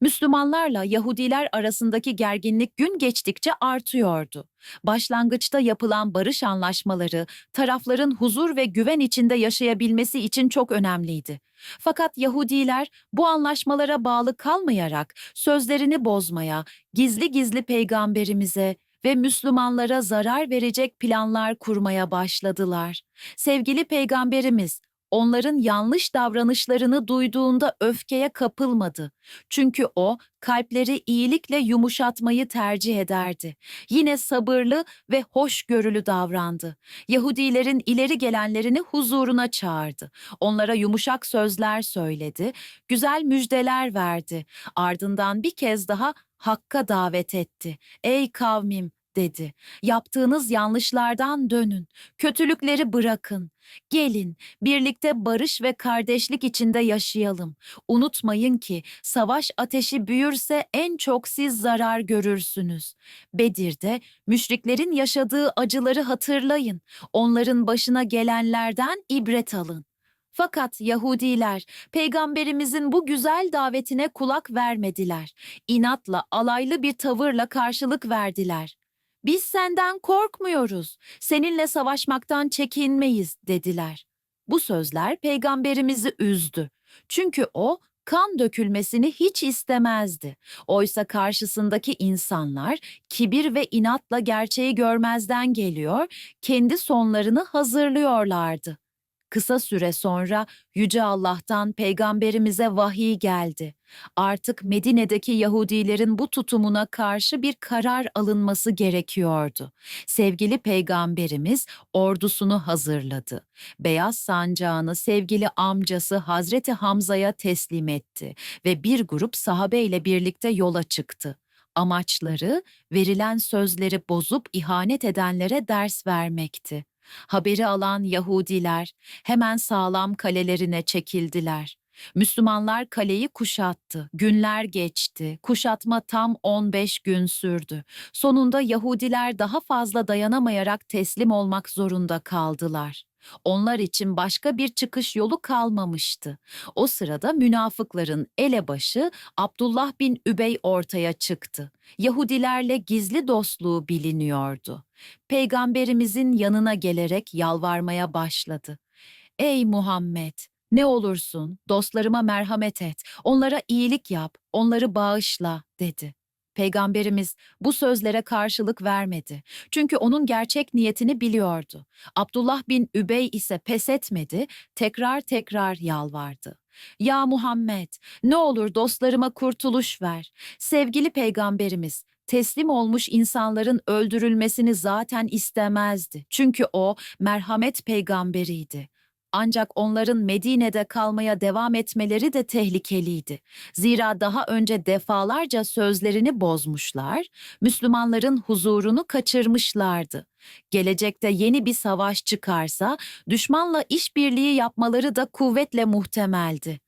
Müslümanlarla Yahudiler arasındaki gerginlik gün geçtikçe artıyordu. Başlangıçta yapılan barış anlaşmaları tarafların huzur ve güven içinde yaşayabilmesi için çok önemliydi. Fakat Yahudiler bu anlaşmalara bağlı kalmayarak sözlerini bozmaya, gizli gizli peygamberimize ve Müslümanlara zarar verecek planlar kurmaya başladılar. Sevgili peygamberimiz onların yanlış davranışlarını duyduğunda öfkeye kapılmadı. Çünkü o kalpleri iyilikle yumuşatmayı tercih ederdi. Yine sabırlı ve hoşgörülü davrandı. Yahudilerin ileri gelenlerini huzuruna çağırdı. Onlara yumuşak sözler söyledi, güzel müjdeler verdi. Ardından bir kez daha Hakka davet etti. Ey kavmim dedi. Yaptığınız yanlışlardan dönün. Kötülükleri bırakın. Gelin birlikte barış ve kardeşlik içinde yaşayalım. Unutmayın ki savaş ateşi büyürse en çok siz zarar görürsünüz. Bedir'de müşriklerin yaşadığı acıları hatırlayın. Onların başına gelenlerden ibret alın. Fakat Yahudiler peygamberimizin bu güzel davetine kulak vermediler. İnatla alaylı bir tavırla karşılık verdiler. Biz senden korkmuyoruz, seninle savaşmaktan çekinmeyiz dediler. Bu sözler peygamberimizi üzdü. Çünkü o kan dökülmesini hiç istemezdi. Oysa karşısındaki insanlar kibir ve inatla gerçeği görmezden geliyor, kendi sonlarını hazırlıyorlardı. Kısa süre sonra Yüce Allah'tan peygamberimize vahiy geldi. Artık Medine'deki Yahudilerin bu tutumuna karşı bir karar alınması gerekiyordu. Sevgili peygamberimiz ordusunu hazırladı. Beyaz sancağını sevgili amcası Hazreti Hamza'ya teslim etti ve bir grup sahabeyle birlikte yola çıktı. Amaçları verilen sözleri bozup ihanet edenlere ders vermekti. Haberi alan Yahudiler hemen sağlam kalelerine çekildiler. Müslümanlar kaleyi kuşattı. Günler geçti. Kuşatma tam 15 gün sürdü. Sonunda Yahudiler daha fazla dayanamayarak teslim olmak zorunda kaldılar. Onlar için başka bir çıkış yolu kalmamıştı. O sırada münafıkların elebaşı Abdullah bin Übey ortaya çıktı. Yahudilerle gizli dostluğu biliniyordu. Peygamberimizin yanına gelerek yalvarmaya başladı. Ey Muhammed! Ne olursun dostlarıma merhamet et, onlara iyilik yap, onları bağışla dedi. Peygamberimiz bu sözlere karşılık vermedi. Çünkü onun gerçek niyetini biliyordu. Abdullah bin Übey ise pes etmedi, tekrar tekrar yalvardı. Ya Muhammed, ne olur dostlarıma kurtuluş ver. Sevgili peygamberimiz, teslim olmuş insanların öldürülmesini zaten istemezdi. Çünkü o merhamet peygamberiydi. Ancak onların Medine'de kalmaya devam etmeleri de tehlikeliydi. Zira daha önce defalarca sözlerini bozmuşlar, Müslümanların huzurunu kaçırmışlardı. Gelecekte yeni bir savaş çıkarsa düşmanla işbirliği yapmaları da kuvvetle muhtemeldi.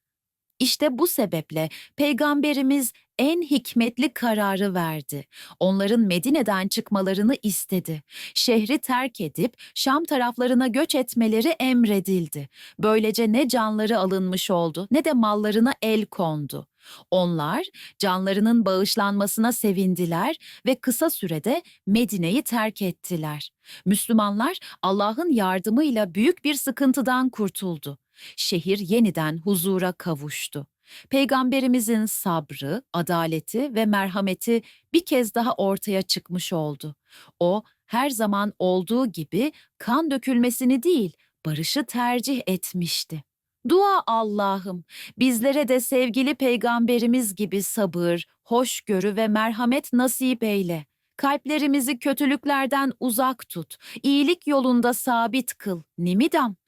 İşte bu sebeple peygamberimiz en hikmetli kararı verdi. Onların Medine'den çıkmalarını istedi. Şehri terk edip Şam taraflarına göç etmeleri emredildi. Böylece ne canları alınmış oldu ne de mallarına el kondu. Onlar canlarının bağışlanmasına sevindiler ve kısa sürede Medine'yi terk ettiler. Müslümanlar Allah'ın yardımıyla büyük bir sıkıntıdan kurtuldu. Şehir yeniden huzura kavuştu. Peygamberimizin sabrı, adaleti ve merhameti bir kez daha ortaya çıkmış oldu. O her zaman olduğu gibi kan dökülmesini değil, barışı tercih etmişti. Dua Allah'ım, bizlere de sevgili peygamberimiz gibi sabır, hoşgörü ve merhamet nasip eyle. Kalplerimizi kötülüklerden uzak tut, iyilik yolunda sabit kıl. Nimidam.